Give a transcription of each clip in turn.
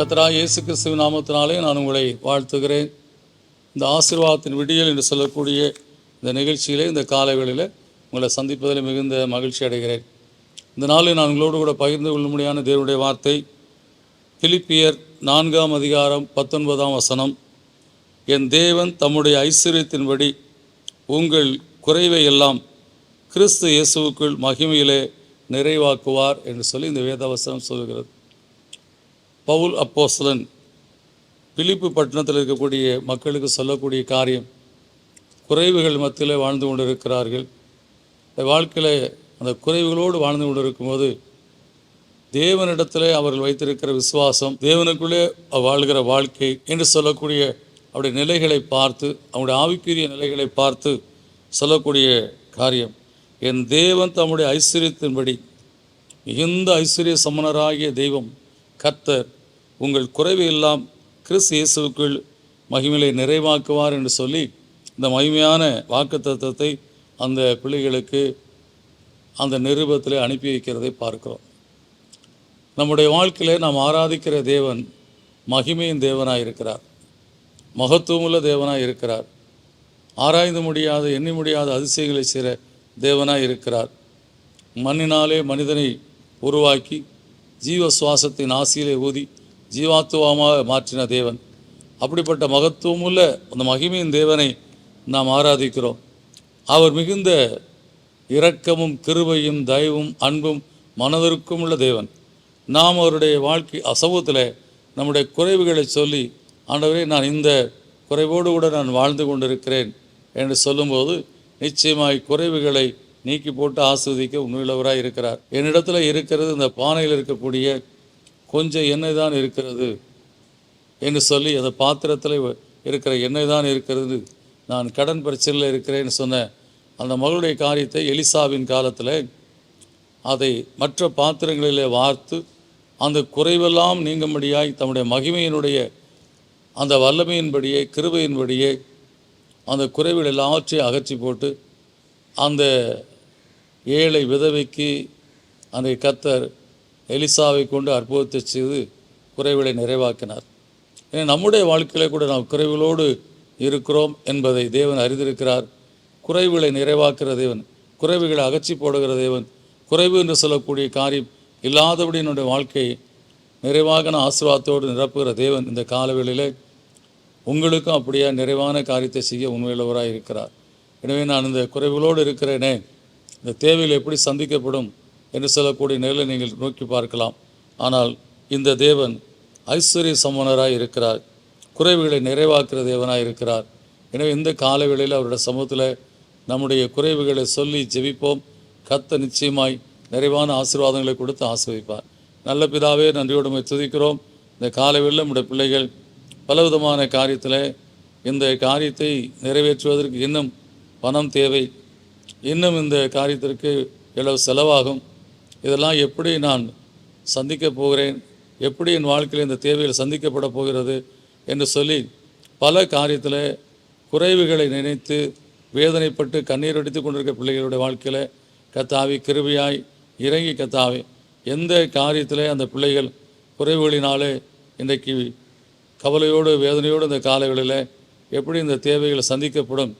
கத்தரா இயேசு கிறிஸ்துவ நாமத்தினாலே நான் உங்களை வாழ்த்துகிறேன். இந்த ஆசீர்வாதத்தின் விடியல் என்று சொல்லக்கூடிய இந்த நிகழ்ச்சியிலே இந்த காலைகளில் உங்களை சந்திப்பதில் மிகுந்த மகிழ்ச்சி அடைகிறேன். இந்த நாளில் நான் உங்களோடு கூட பகிர்ந்து கொள்ளும்படியான தேவனுடைய வார்த்தை பிலிப்பியர் நான்காம் அதிகாரம் பத்தொன்பதாம் வசனம். என் தேவன் தம்முடைய ஐஸ்வர்யத்தின்படி உங்கள் குறைவை எல்லாம் கிறிஸ்து இயேசுவுக்குள் மகிமையிலே நிறைவாக்குவார் என்று சொல்லி இந்த வேதவசனம் சொல்கிறது. பவுல் அப்போசலன் பிலிப்பு பட்டணத்தில் இருக்கக்கூடிய மக்களுக்கு சொல்லக்கூடிய காரியம் குறைவுகள் மத்தியில் வாழ்ந்து கொண்டிருக்கிறார்கள். வாழ்க்கையில் அந்த குறைவுகளோடு வாழ்ந்து கொண்டிருக்கும்போது தேவனிடத்தில் அவர்கள் வைத்திருக்கிற விசுவாசம் தேவனுக்குள்ளே வாழ்கிற வாழ்க்கை என்று சொல்லக்கூடிய அவருடைய நிலைகளை பார்த்து அவருடைய ஆவிக்குரிய நிலைகளை பார்த்து சொல்லக்கூடிய காரியம். என் தேவன் தம்முடைய ஐஸ்வர்யத்தின்படி மிகுந்த ஐஸ்வர்ய சமணராகிய தெய்வம் கர்த்தர் உங்கள் குறைவை எல்லாம் கிறிஸ்து இயேசுவுக்குள் மகிமையை நிறைவாக்குவார் என்று சொல்லி இந்த மகிமையான வாக்குத்தத்தத்தை அந்த பிள்ளைகளுக்கு அந்த நிருபத்தில் அனுப்பி வைக்கிறதை பார்க்கிறோம். நம்முடைய வாழ்க்கையிலே நாம் ஆராதிக்கிற தேவன் மகிமையின் தேவனாக இருக்கிறார். மகத்துவமுள்ள தேவனாக இருக்கிறார். ஆராய்ந்து முடியாத எண்ணி முடியாத அதிசயங்களை செய்கிற தேவனாக இருக்கிறார். மண்ணினாலே மனிதனை உருவாக்கி ஜீவ சுவாசத்தின் ஆசியிலே ஊதி ஜீவாத்துவமாக மாற்றின தேவன். அப்படிப்பட்ட மகத்துவமுள்ள அந்த மகிமையின் தேவனை நாம் ஆராதிக்கிறோம். அவர் மிகுந்த இரக்கமும் கிருபையும் தயவும் அன்பும் மனதிற்கும் உள்ள தேவன். நாம் அவருடைய வாழ்க்கை அசமூகத்தில் நம்முடைய குறைவுகளை சொல்லி ஆண்டவரே நான் இந்த குறைவோடு கூட நான் வாழ்ந்து கொண்டிருக்கிறேன் என்று சொல்லும்போது நிச்சயமாய் குறைவுகளை நீக்கி போட்டு ஆஸ்வதிக்க உண்மையுள்ளவராக இருக்கிறார். என்னிடத்தில் இருக்கிறது இந்த பானையில் இருக்கக்கூடிய கொஞ்சம் எண்ணெய் தான் இருக்கிறது என்று சொல்லி அந்த பாத்திரத்தில் இருக்கிற எண்ணெய் தான் இருக்கிறது. நான் கடன் பிரச்சனையில் இருக்கிறேன்னு சொன்ன அந்த மகளுடைய காரியத்தை எலிசாவின் காலத்தில் அதை மற்ற பாத்திரங்களிலே வார்த்து அந்த குறைவெல்லாம் நீங்கும்படியாய் தம்முடைய மகிமையினுடைய அந்த வல்லமையின்படியே கிருபையின்படியே அந்த குறைவுகள் எல்லாவற்றையும் அகற்றி போட்டு அந்த ஏழை விதவைக்கு அந்த கத்தர் எலிசாவை கொண்டு அற்புதத்தை செய்து குறைவுகளை நிறைவாக்கினார். ஏன்னா நம்முடைய வாழ்க்கையில் கூட நாம் குறைவுகளோடு இருக்கிறோம் என்பதை தேவன் அறிந்திருக்கிறார். குறைவுகளை நிறைவாக்குற தேவன் குறைவுகளை அகற்றி போடுகிற தேவன் குறைவு என்று சொல்லக்கூடிய காரியம் இல்லாதபடி என்னுடைய வாழ்க்கையை நிறைவாக ஆசீர்வாதத்தோடு நிரப்புகிற தேவன் இந்த காலவேளையிலே உங்களுக்கும் அப்படியே நிறைவான காரியத்தை செய்ய உண்மையுள்ளவராக இருக்கிறார். எனவே நான் இந்த குறைவுகளோடு இருக்கிறேனே இந்த தேவையில் எப்படி சந்திக்கப்படும் என்று சொல்லக்கூடிய நிலை நீங்கள் நோக்கி பார்க்கலாம். ஆனால் இந்த தேவன் ஐஸ்வர்ய சமணராக இருக்கிறார். குறைவுகளை நிறைவாக்குற தேவனாக இருக்கிறார். எனவே இந்த காலவேளையில் அவருடைய சமூகத்தில் நம்முடைய குறைவுகளை சொல்லி ஜெபிப்போம். கத்த நிச்சயமாய் நிறைவான ஆசீர்வாதங்களை கொடுத்து ஆசிர்வதிப்பார். நல்ல பிதாவே நன்றியோடு துதிக்கிறோம். இந்த காலவேளையில் நம்முடைய பிள்ளைகள் பலவிதமான காரியத்தில் இந்த காரியத்தை நிறைவேற்றுவதற்கு இன்னும் பணம் தேவை. இன்னும் இந்த காரியத்திற்கு எவ்வளவு செலவாகும். இதெல்லாம் எப்படி நான் சந்திக்கப் போகிறேன்? எப்படி என் வாழ்க்கையில் இந்த தேவைகள் சந்திக்கப்பட போகிறது? என்று சொல்லி பல காரியத்தில் குறைவுகளை நினைத்து வேதனைப்பட்டு கண்ணீர் அடித்து கொண்டிருக்க பிள்ளைகளுடைய வாழ்க்கையில் கத்தாவி கிருபியாய் இறங்கி கத்தாவி எந்த காரியத்தில் அந்த பிள்ளைகள் குறைவுகளினாலே இன்றைக்கு கவலையோடு வேதனையோடு இந்த காலங்களில் எப்படி இந்த தேவைகள் சந்திக்கப்படும்?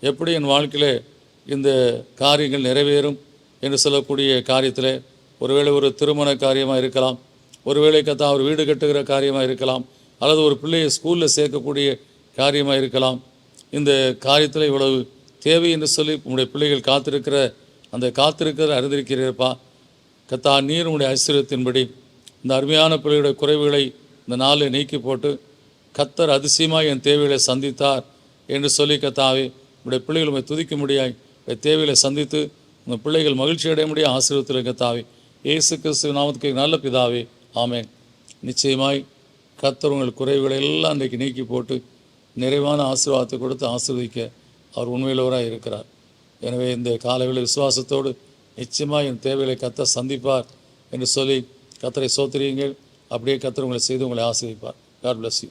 எப்படி என் வாழ்க்கையில் இந்த காரியங்கள் நிறைவேறும்? என்று சொல்லக்கூடிய காரியத்தில் ஒருவேளை ஒரு திருமண காரியமாக இருக்கலாம் ஒருவேளை கத்தா ஒரு வீடு கட்டுகிற காரியமாக இருக்கலாம் அல்லது ஒரு பிள்ளையை ஸ்கூலில் சேர்க்கக்கூடிய காரியமாக இருக்கலாம். இந்த காரியத்தில் இவ்வளவு தேவை என்று சொல்லி உங்களுடைய பிள்ளைகள் காத்திருக்கிற அந்த காத்திருக்கிற அறிந்திருக்கிறீர்ப்பா கத்தா நீர் உங்களுடைய ஐஸ்வர்யத்தின்படி இந்த அருமையான பிள்ளைகளுடைய குறைவுகளை இந்த நாளில் நீக்கி போட்டு கத்தர் அதிசயமாக என் தேவைகளை சந்தித்தார் என்று சொல்லி கத்தாவே உங்களுடைய பிள்ளைகள் உண்மை துதிக்க முடியாய் தேவைகளை சந்தித்து உங்கள் பிள்ளைகள் மகிழ்ச்சி அடைய முடிய ஆசீர்வத்தில் தாவே இயேசு கிறிஸ்து நாமத்துக்கு நல்ல பிதாவே ஆமென். நிச்சயமாய் கத்தர் உங்கள் குறைவுகளை எல்லாம் இன்றைக்கு நீக்கி போட்டு நிறைவான ஆசீர்வாதத்தை கொடுத்து ஆசீர்வதிக்க அவர் உண்மையிலவராக இருக்கிறார். எனவே இந்த காலையில் விசுவாசத்தோடு நிச்சயமாக என் தேவைகளை கத்த சந்திப்பார் என்று சொல்லி கத்தரை சோத்திரியுங்கள். அப்படியே கத்தர் உங்களை செய்து உங்களை ஆசிரிப்பார் காட் பிளஸ் யூ